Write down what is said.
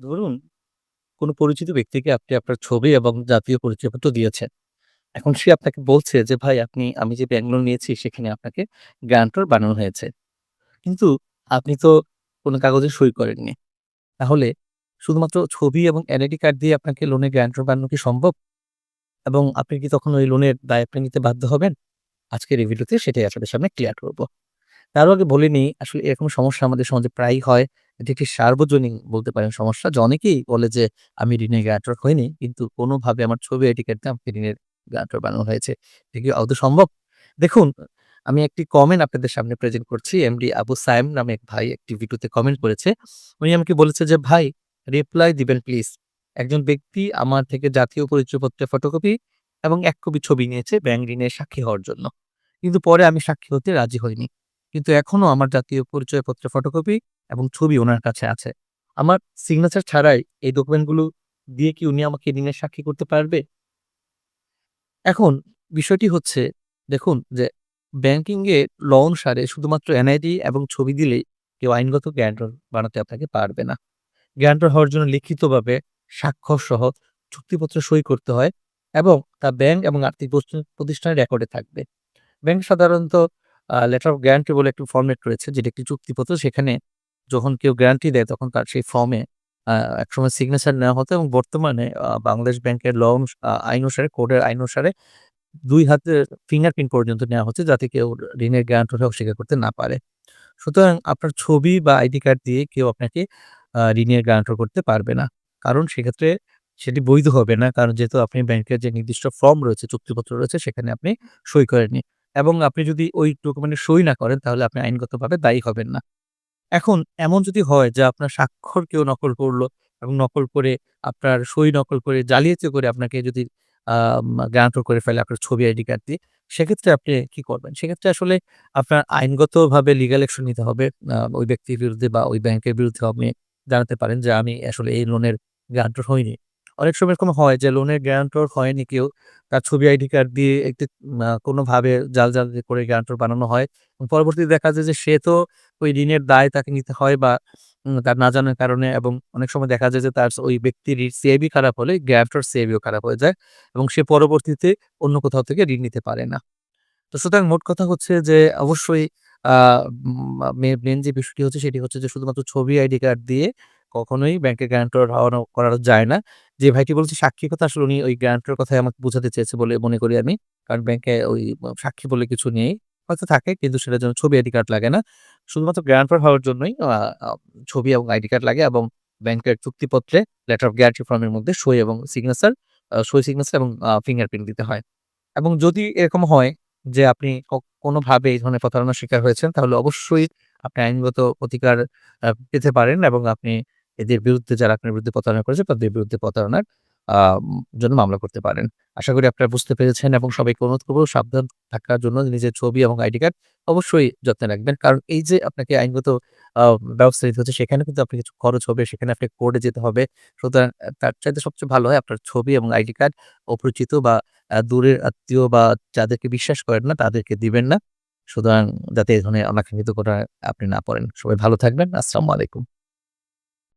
ধরুন, কোনো পরিচিত ব্যক্তিকে আপনি আপনার ছবি এবং জাতীয় পরিচয়পত্র দিয়েছেন। এখন সে আপনাকে বলছে যে, "ভাই আপনি আমি যে ব্যাংক লোন নিয়েছি সেখানে আপনাকে গ্যারান্টর বানানো হয়েছে।" কিন্তু আপনি তো কোনো কাগজে সই করেননি। তাহলে শুধুমাত্র ছবি এবং এনআইডি কার্ড দিয়ে আপনাকে লোনের গ্যারান্টর বানানো কি সম্ভব? এবং আপনি কি তখন ওই লোনের দায় আপনি নিতে বাধ্য হবেন? আজকের ভিডিওতে সেটাই আপনাদের সামনে ক্লিয়ার করব। তারও আগে বলে নিই আসলে এরকম সমস্যা আমাদের সমাজে প্রায়ই হয়। এটি একটি সার্বজনীন বলতে পারেন সমস্যা যে অনেকেই বলে যে, "আমি ঋণের গ্যারান্টর হইনি। কিন্তু কোনোভাবে আমার ছবি এটি দিয়ে আমাকে ঋণের গ্যারান্টর বানানো হয়েছে।" এটা কি সম্ভব? দেখুন, আমি একটি কমেন্ট আপনাদের সামনে প্রেজেন্ট করছি। এমডি আবু সায়েম নামে এক ভাই একটি ভিডিওতে কমেন্ট করেছে। উনি আমাকে বলেছে যে, "ভাই রিপ্লাই দিবেন প্লিজ। একজন ব্যক্তি আমার থেকে জাতীয় পরিচয়পত্রের ফটোকপি এবং এক কপি ছবি নিয়েছে ব্যাংক ঋণের সাক্ষী হওয়ার জন্য। কিন্তু পরে আমি সাক্ষী হতে রাজি হইনি। কিন্তু এখনও আমার জাতীয় পরিচয়পত্রের ফটোকপি এবং ছবি ওনার কাছে আছে। আমার সিগনেচার ছাড়াই এই ডকুমেন্টগুলো দিয়ে কি উনি আমাকে ঋণের সাক্ষী করতে পারবে?" এখন বিষয়টি হচ্ছে, দেখুন যে ব্যাংকিং এ ল অনুসারে শুধুমাত্র এনআইডি এবং ছবি দিলেই কেউ আইনগত গ্যারান্টর বানাতে আপনাকে পারবে না। গ্যারান্টর হওয়ার জন্য লিখিতভাবে স্বাক্ষর সহ চুক্তিপত্র সই করতে হয় এবং তা ব্যাংক এবং আর্থিক প্রতিষ্ঠা প্রতিষ্ঠানের রেকর্ডে থাকবে। ব্যাংক সাধারণত লেটার অফ গ্যারান্টি বলে একটি ফর্মেট রয়েছে, যেটা একটি চুক্তিপত্র। সেখানে যখন কেউ গ্যারান্টি দেয় তখন তার সেই ফর্মে আ একসময় সিগনেচার নেওয়া হতো এবং বর্তমানে বাংলাদেশ ব্যাংকের ল আইন অনুসারে কোডের আইন অনুসারে ২ হাতের ফিঙ্গারপ্রিন্ট পর্যন্ত নেওয়া হচ্ছে যাতে কেউ ঋণের গ্যারান্টর হয়ে অস্বীকার করতে না পারে। সুতরাং আপনার ছবি বা আইডি কার্ড দিয়ে কেউ আপনাকে ঋণের গ্যারান্টর করতে পারবে না। কারণ সেক্ষেত্রে সেটি বৈধ হবে না। কারণ যেহেতু আপনি ব্যাংকের যে নির্দিষ্ট ফর্ম রয়েছে, চুক্তিপত্র রয়েছে সেখানে আপনি সই করেননি। এবং আপনি যদি ওই ডকুমেন্টে সই না করেন তাহলে আপনি আইনগতভাবে দায়ী হবেন না। এখন এমন যদি হয় যে আপনার স্বাক্ষর কেউ নকল করল এবং নকল করে আপনার সই নকল করে জালিয়াতি করে আপনাকে যদি গ্রান্টর করে ফেলে আপনার ছবি আইডি কার্ড দিয়ে, সেক্ষেত্রে আপনি কি করবেন? সেক্ষেত্রে আসলে আপনার আইনগতভাবে লিগাল অ্যাকশন নিতে হবে। ওই ব্যক্তির বিরুদ্ধে বা ওই ব্যাংকের বিরুদ্ধে আপনি জানাতে পারেন যে আমি আসলে এই লোনের গ্রান্টর হইনি। অনেক সময় এরকম হয় যে লোনের গ্যারান্টর হয়নি কেউ, তার ছবি আইডি কার্ড দিয়ে একটি কোনোভাবে জাল জালি করে গ্যারান্টর বানানো হয়। পরবর্তীতে দেখা যায় যে সে তো ওই ঋণের দায় তাকে নিতে হয় বা তার না জানার কারণে এবং অনেক সময় দেখা যায় যে তার ওই ব্যক্তির সিআইবি খারাপ হলে গ্যারান্টর সিআইবিও খারাপ হয়ে যায় এবং সে পরবর্তীতে অন্য কোথাও থেকে ঋণ নিতে পারে না। তো সুতরাং মোট কথা হচ্ছে যে অবশ্যই আ উম মে মেইন যে বিষয়টি হচ্ছে সেটি হচ্ছে যে শুধুমাত্র ছবি আইডি কার্ড দিয়ে কখনোই ব্যাংকের গ্যারান্টর হওয়ানো করা যায় না। যে ভাইটি বলেছে সাক্ষীর কথা, আসলে উনি ওই গ্যারান্টর কথাই আমাকে বোঝাতে চেয়েছে বলে মনে করি আমি। কারণ ব্যাংকে ওই সাক্ষী বলে কিছু নেই। হয়তো থাকে, কিন্তু সেটার জন্য ছবি আইডি কার্ড লাগে না। শুধুমাত্র গ্যারান্টর হওয়ার জন্যই ছবি এবং আইডি কার্ড লাগে এবং ব্যাংকের চুক্তিপত্রে লেটার অফ গ্যারান্টি ফর্মের মধ্যে সই এবং সিগনেচার সই সিগনেচার এবং ফিঙ্গারপ্রিন্ট দিতে হয়। এবং যদি এরকম হয় যে আপনি কোনোভাবে এই ধরনের প্রতারণার শিকার হয়েছেন, তাহলে অবশ্যই আপনি আইনগত আ, পেতে পারেন এবং আপনি এদের বিরুদ্ধে যারা আপনার বিরুদ্ধে প্রতারণা করেছে তাদের বিরুদ্ধে প্রতারণার জন্য মামলা করতে পারেন। আশা করি আপনারা বুঝতে পেরেছেন এবং সবাইকে অনুরোধ করব সাবধান থাকার জন্য নিজের ছবি এবং আইডি কার্ড অবশ্যই যত্নে রাখবেন। কারণ এই যে আপনাকে আইনগত ব্যবস্থা নিতে হচ্ছে সেখানে কিন্তু আপনার কিছু খরচ হবে, সেখানে আপনাকে কোর্টে যেতে হবে। সুতরাং তার চাইতে সবচেয়ে ভালো হয় আপনার ছবি এবং আইডি কার্ড অপরিচিত বা দূরের আত্মীয় বা যাদেরকে বিশ্বাস করেন না তাদেরকে দিবেন না। সুতরাং যাতে এই ধরনের অনাকাঙ্ক্ষিত ঘটনায় আপনি না পড়েন। সবাই ভালো থাকবেন। আসসালামু আলাইকুম।